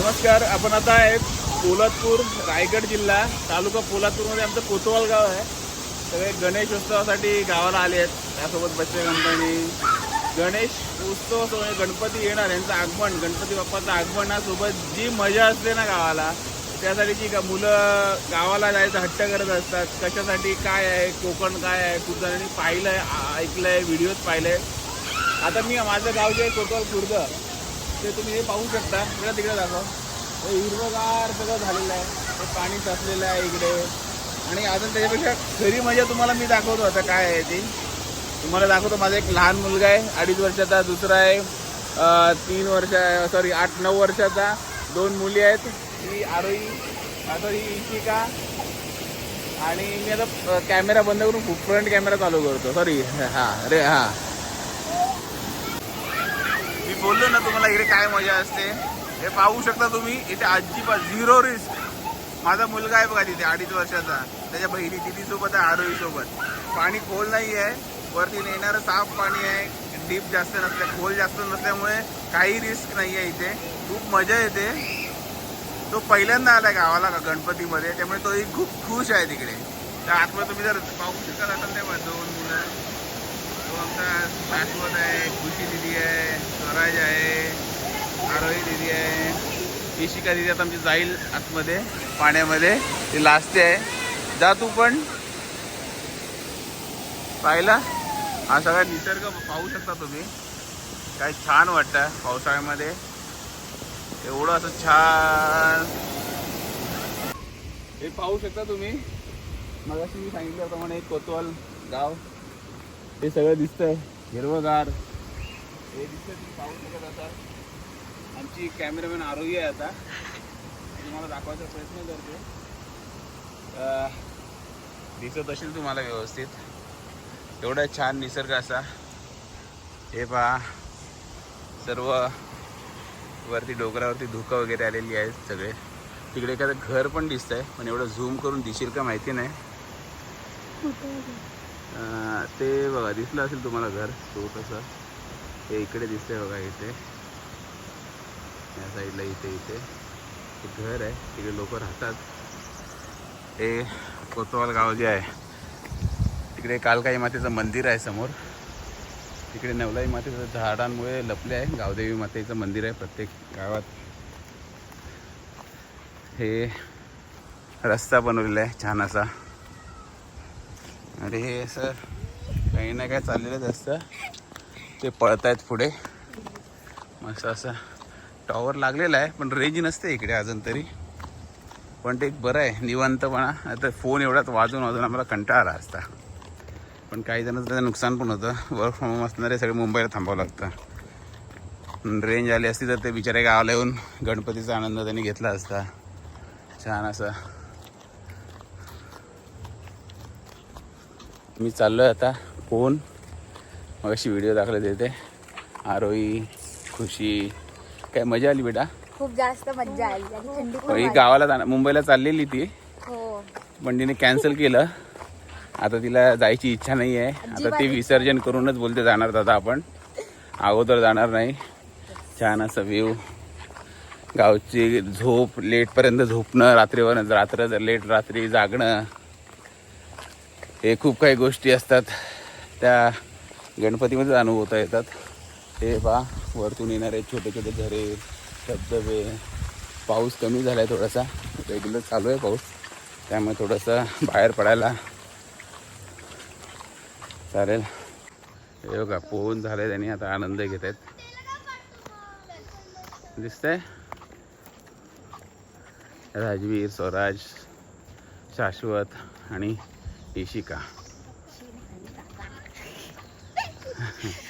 नमस्कार आपण आता आहे पोलादपूर रायगड जिल्हा तालुका पोलादपूरमध्ये आमचं कोतवाल गाव आहे. सगळे गणेश उत्सवासाठी गावाला आले आहेत. त्यासोबत बच्चे कंपनी गणेश उत्सव म्हणजे गणपती येणार यांचं आगमन गणपती बाप्पाचं आगमनासोबत जी मजा असते ना गावाला त्यासाठी जी का मुलं गावाला जायचं हट्ट करत असतात कशासाठी काय आहे कोकण काय आहे खूप जणांनी पाहिलंय ऐकलं ऐकलंय व्हिडिओज पाहिले आता मी माझं गाव जे आहे कोतवाल खुर्द ते तुम्ही हे पाहू शकता. इकडे तिकडे दाखव. हे हिरवगार सगळं झालेलं आहे. हे पाणी साचलेलं आहे इकडे. आणि अजून त्याच्यापेक्षा खरी मजा तुम्हाला मी दाखवतो आता काय आहे ती. तुम्हाला दाखवतो माझा एक लहान मुलगा आहे. अडीच वर्षाचा दुसरा आहे. तीन वर्ष सॉरी आठ नऊ वर्षाचा. दोन मुली आहेत. ही आरोही आता ही इशिका. आणि मी आता कॅमेरा बंद करून फ्रंट कॅमेरा चालू करतो. सॉरी हां रे हां. मी बोललो ना तुम्हाला इकडे काय मजा असते हे पाहू शकता तुम्ही इथे अजिबात झिरो रिस्क माझा मुलगा आहे बघा तिथे अडीच वर्षाचा. त्याच्या बहिणी दिदीसोबत आहे? आरोहीसोबत पाणी खोल नाही आहे. वरती नेणारं साफ पाणी आहे. डीप जास्त नसल्या खोल जास्त नसल्यामुळे काही रिस्क नाही आहे इथे. खूप मजा येते. तो पहिल्यांदा आलाय गावाला का गणपतीमध्ये. त्यामुळे तोही खूप खुश आहे तिकडे. त्या आतमध्ये तुम्ही जर पाहू शकत असाल तेव्हा दोन मुलं तो आमचा शाश्वत आहे खुशी दिदी आहे स्वराज आहे आरोही दिदी आहे इशिका आता आमची जाईल आतमध्ये पाण्यामध्ये. ती लाजते आहे. जा तू पण. पाहिला? हा सगळा निसर्ग पाहू शकता तुम्ही. काय छान वाटतं पावसाळ्यामध्ये. एवढं असं छान. हे पाहू शकता तुम्ही. मगाशी मी सांगितल्याप्रमाणे एक कोतवाल गाव. हे सगळं दिसतंय. हिरवगार. हे दिसतंय तुम्ही पाहू शकत असाल. आमची कॅमेरामॅन आरोग्य आहे आता. तुम्हाला दाखवायचा प्रयत्न करते दिसत असेल तुम्हाला व्यवस्थित. एवढा छान निसर्ग असा. हे पहा. सर्व वरती डोंगरावरती धुकं वगैरे आलेली आहेत सगळे. तिकडे एखादं घर पण दिसतंय पण एवढं झूम करून दिसेल का माहिती नाही. ते बघा दिसलं असेल तुम्हाला घर? थोकसं ते इकडे दिसतंय बघा इथे. या साईडला इथे इथे. घर आहे. तिकडे लोक राहतात. हे कोतवाल गाव जे आहे तिकडे कालकाई मातेचं मंदिर आहे समोर. तिकडे नवलाई मातेचं झाडांमुळे लपले आहे. गावदेवी मातेचं मंदिर आहे प्रत्येक गावात. हे रस्ता बनवलेला आहे छान असा. आणि हे असं काही ना काय चाललेलंच असतं. ते पळत आहेत पुढे. मस्त असं टॉवर लागलेला आहे पण रेंज नसते इकडे अजून तरी. पण ते एक बरं आहे निवांतपणा. आता फोन एवढाच वाजून वाजून आम्हाला कंटाळा आला असता. पण काही जणांचं त्याचं नुकसान पण होतं. वर्क फ्रॉम होम असणारे सगळे मुंबईला थांबावं लागतं. रेंज आली असती तर ते बिचारे गावाला येऊन गणपतीचा आनंद त्यांनी घेतला असता. छान असं. मी चाललो आहे आता कोण मग अशी व्हिडिओ दाखवले देते आरोही खुशी काय मजा आली बेटा? खूप जास्त मज्जा आली. आणि थंडी खूप ही. गावाला जाणार मुंबईला चाललेली ती. हो. पण तिने कॅन्सल केलं. आता तिला जायची इच्छा नाही आहे आता ते विसर्जन करूनच बोलते जाणार दादा आपण. अगोदर जाणार नाही. छान असं व्ह्यू गावची झोप लेटपर्यंत झोपणं रात्रीवर रात्र लेट रात्री जागणं. हे खूप काही गोष्टी असतात. त्या गणपतीमध्येच अनुभवता येतात. हे पहा वरतून येणारे छोटे छोटे झरे धबधबे. पाऊस कमी झाला आहे थोडासा. रेग्युलर चालू आहे पाऊस. त्यामुळे थोडंसं बाहेर पडायला चालेल. हे बघा पोहून झालंय त्यांनी. आता आनंद घेत आहेत. दिसतंय? राजवीर स्वराज शाश्वत आणि इशिका.